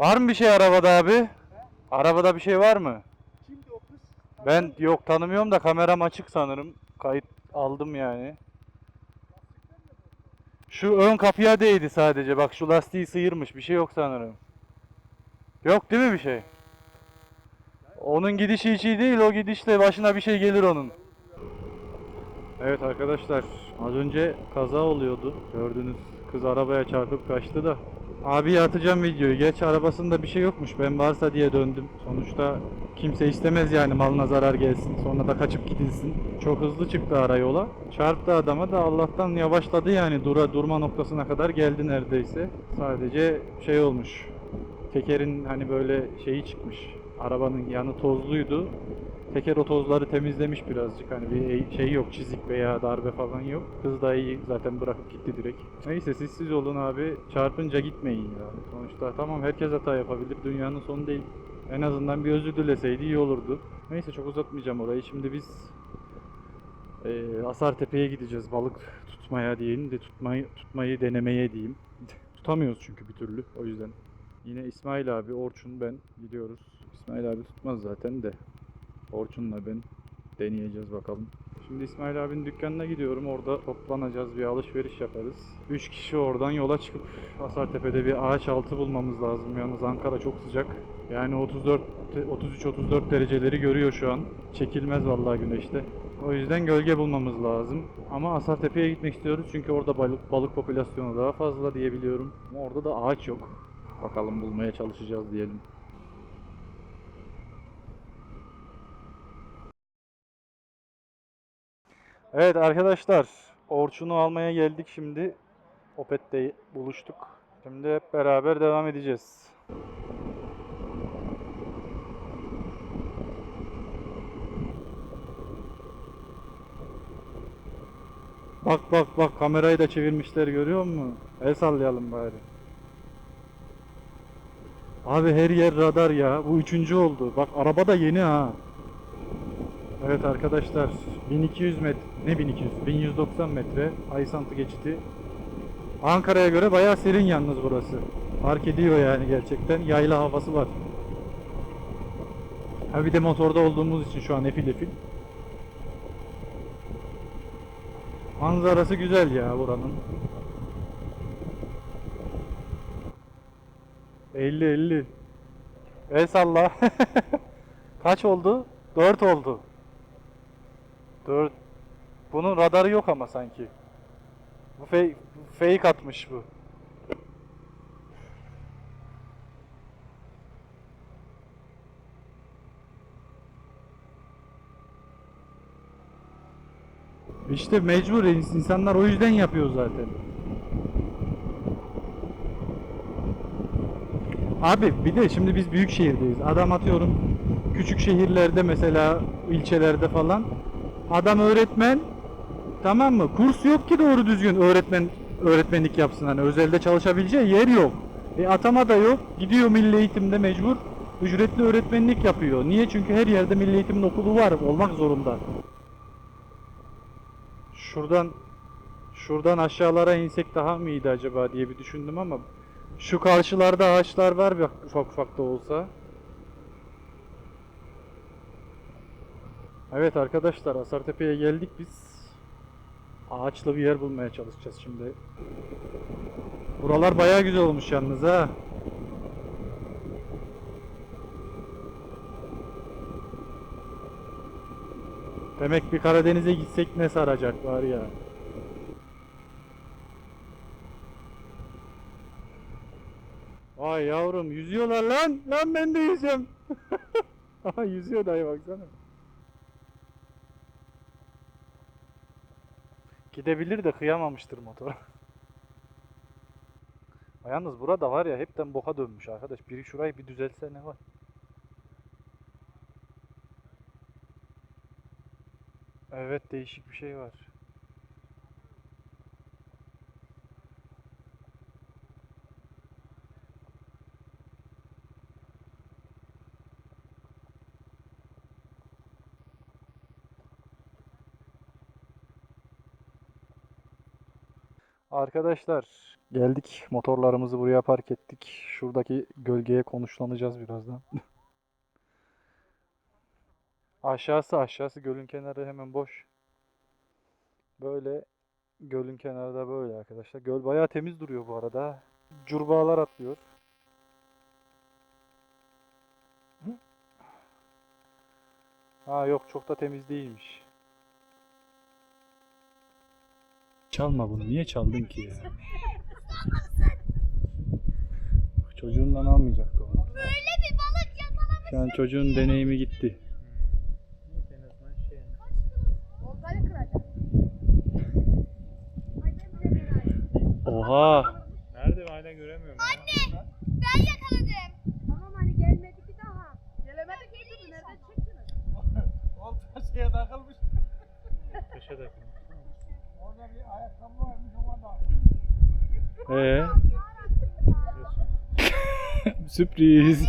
Var mı bir şey arabada abi? Arabada bir şey var mı? Kimdi o kız? Ben yok tanımıyorum da kameram açık sanırım. Kayıt aldım yani. Şu ön kapıya değdi sadece. Bak şu lastiği sıyırmış. Bir şey yok sanırım. Yok değil mi bir şey? Onun gidişi hiç iyi değil. O gidişle başına bir şey gelir onun. Evet arkadaşlar. Az önce kaza oluyordu. Gördünüz. Kız arabaya çarpıp kaçtı da. Abi atacağım videoyu. Geç arabasında bir şey yokmuş. Ben varsa diye döndüm. Sonuçta kimse istemez yani malına zarar gelsin. Sonra da kaçıp gidilsin. Çok hızlı çıktı ara yola. Çarptı adama da Allah'tan yavaşladı yani. Dura durma noktasına kadar geldi neredeyse. Sadece şey olmuş. Tekerin hani böyle şeyi çıkmış. Arabanın yanı tozluydu. Teker o tozları temizlemiş birazcık. Hani bir şey yok, çizik veya darbe falan yok. Kız da iyi zaten bırakıp gitti direkt. Neyse siz siz olun abi. Çarpınca gitmeyin yani. Sonuçta tamam herkes hata yapabilir. Dünyanın sonu değil. En azından bir özür dileseydi iyi olurdu. Neyse çok uzatmayacağım orayı. Şimdi biz eee Asartepe'ye gideceğiz balık tutmaya diyelim de tutmayı tutmayı denemeye diyeyim. Tutamıyoruz çünkü bir türlü o yüzden. Yine İsmail abi, Orçun ben gidiyoruz. İsmail abi tutmaz zaten de. Orçun'la ben deneyeceğiz bakalım. Şimdi İsmail abinin dükkanına gidiyorum. Orada toplanacağız, bir alışveriş yaparız. 3 kişi oradan yola çıkıp Asartepe'de bir ağaç altı bulmamız lazım. Yalnız Ankara çok sıcak. Yani 34 33-34 dereceleri görüyor şu an. Çekilmez vallahi güneşte. O yüzden gölge bulmamız lazım. Ama Asartepe'ye gitmek istiyoruz çünkü orada balık, balık popülasyonu daha fazla diyebiliyorum. Ama orada da ağaç yok. Bakalım bulmaya çalışacağız diyelim. Evet arkadaşlar, Orçun'u almaya geldik şimdi. Opet'te buluştuk. Şimdi hep beraber devam edeceğiz. Bak bak bak kamerayı da çevirmişler görüyor musun? El sallayalım bari. Abi her yer radar ya. Bu üçüncü oldu. Bak araba da yeni ha. Evet arkadaşlar 1200 metre ne 1200 1190 metre Aysanti geçidi. Ankara'ya göre bayağı serin yalnız burası. Fark ediyor yani gerçekten yayla havası var. Ha bir de motorda olduğumuz için şu an efil efil. Manzarası güzel ya buranın. 50 50. El salla. Kaç oldu? 4 oldu. 4. Bunun radarı yok ama sanki. Bu fake, fake atmış bu. İşte mecbur insanlar o yüzden yapıyor zaten. Abi bir de şimdi biz büyük şehirdeyiz. Adam atıyorum küçük şehirlerde mesela ilçelerde falan adam öğretmen tamam mı? Kurs yok ki doğru düzgün öğretmen öğretmenlik yapsın hani özelde çalışabileceği yer yok. E atama da yok. Gidiyor milli eğitimde mecbur ücretli öğretmenlik yapıyor. Niye? Çünkü her yerde milli eğitimin okulu var olmak zorunda. Şuradan şuradan aşağılara insek daha mı iyiydi acaba diye bir düşündüm ama şu karşılarda ağaçlar var bak ufak ufak da olsa. Evet arkadaşlar Asartepe'ye geldik biz. Ağaçlı bir yer bulmaya çalışacağız şimdi. Buralar bayağı güzel olmuş yalnız ha. Demek bir Karadeniz'e gitsek ne saracak var ya. Vay yavrum yüzüyorlar lan. Lan ben de yüzeceğim. Aha yüzüyor dayı baksana. Gidebilir de kıyamamıştır motor. Yalnız burada var ya hepten boka dönmüş arkadaş. Biri şurayı bir düzelse ne var? Evet değişik bir şey var. Arkadaşlar Geldik motorlarımızı buraya park ettik. Şuradaki gölgeye konuşlanacağız birazdan. Aşağısı aşağısı gölün kenarı hemen boş. Böyle gölün kenarı da böyle arkadaşlar. Göl bayağı temiz duruyor bu arada. Curbağalar atlıyor. Ha yok çok da temiz değilmiş. Çalma bunu. Niye çaldın ki ya? Çocuğundan almayacaktı onu. Böyle bir balık yakalamış. An çocuğun deneyimi gitti. Oltayı kıracak. Ay ben bile merak Oha! Nerede hala göremiyorum. Anne ben yakaladım. Tamam hani gelmedi ki daha. Gelemedi ki dedi. Nereden çektiniz? Olta şeye takılmış. Köşe takılmış. Orada bir ayakkabı varmış ona da. Ee? Sürpriz.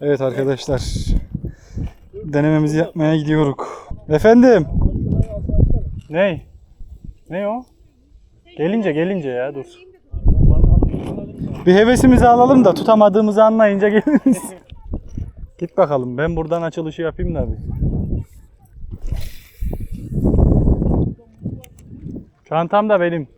Evet arkadaşlar. Denememizi yapmaya gidiyoruz. Efendim? Ney? Ne o? Gelince gelince ya dur. Bir hevesimizi alalım da tutamadığımızı anlayınca geliriz. Git bakalım ben buradan açılışı yapayım da bir. Çantam da benim.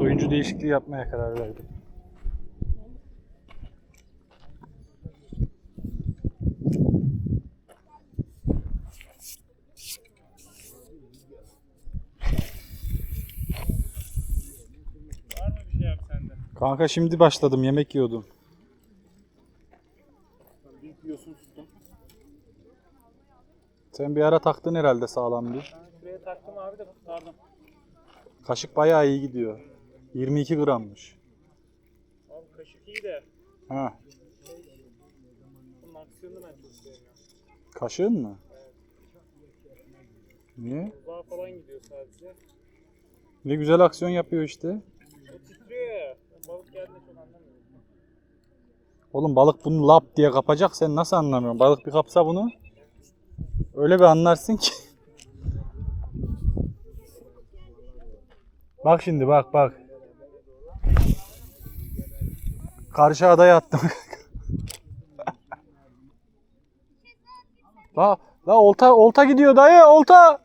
Evet oyuncu değişikliği yapmaya karar verdim. Kanka şimdi başladım yemek yiyordum. Bir yosun tuttum. Sen bir ara taktın herhalde sağlam bir. Şuraya taktım abi de kurtardım. Kaşık bayağı iyi gidiyor. 22 grammış. Abi kaşık iyi de Ha, bunun aksiyonunu ben çok sevmiyorum. kaşığın mı? Niye? Uzağa falan gidiyor sadece. Ne güzel aksiyon yapıyor işte. O titriyor ya. Balık geldiğinde çok anlamıyorum. Oğlum balık bunu lap diye kapacak sen nasıl anlamıyorsun? Balık bir kapsa bunu öyle bir anlarsın ki. Bak şimdi bak bak. Karşı adaya attım. la la olta olta gidiyor dayı olta.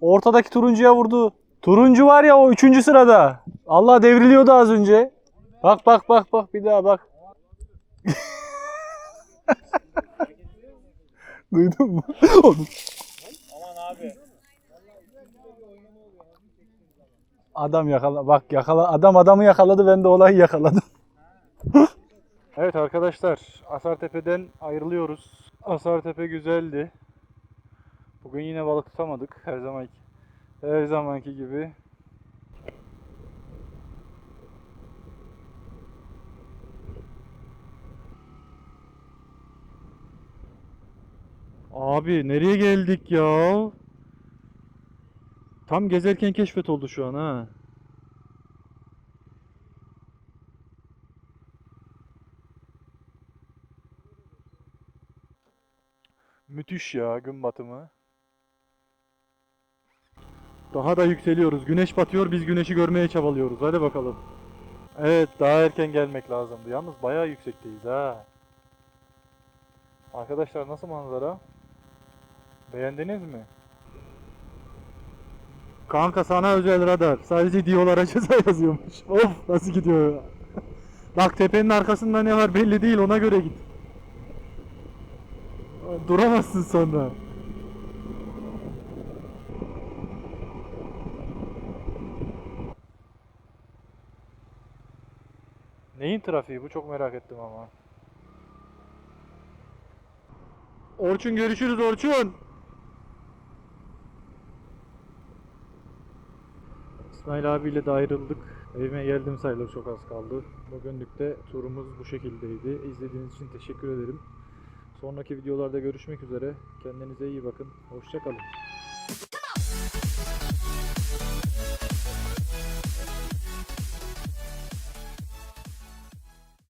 Ortadaki turuncuya vurdu. Turuncu var ya o üçüncü sırada. Allah devriliyordu az önce. Bak bak bak bak bir daha bak. Duydun mu? Aman abi. Adam yakala bak yakala adam adamı yakaladı ben de olayı yakaladım. evet arkadaşlar Asartepe'den ayrılıyoruz. Asartepe güzeldi. Bugün yine balık tutamadık her zamanki her zamanki gibi. Abi nereye geldik ya? Tam gezerken keşfet oldu şu an ha. Müthiş ya gün batımı. Daha da yükseliyoruz. Güneş batıyor, biz güneşi görmeye çabalıyoruz. Hadi bakalım. Evet, daha erken gelmek lazımdı. Yalnız bayağı yüksekteyiz ha. Arkadaşlar nasıl manzara? Beğendiniz mi? Kanka sana özel radar. Sadece diyorlara ceza yazıyormuş. Of nasıl gidiyor ya. Bak tepenin arkasında ne var belli değil ona göre git. Duramazsın sonra. Neyin trafiği bu çok merak ettim ama. Orçun görüşürüz Orçun. İsmail abiyle de ayrıldık. Evime geldim sayılır çok az kaldı. Bugünlük de turumuz bu şekildeydi. İzlediğiniz için teşekkür ederim. Sonraki videolarda görüşmek üzere. Kendinize iyi bakın. Hoşçakalın.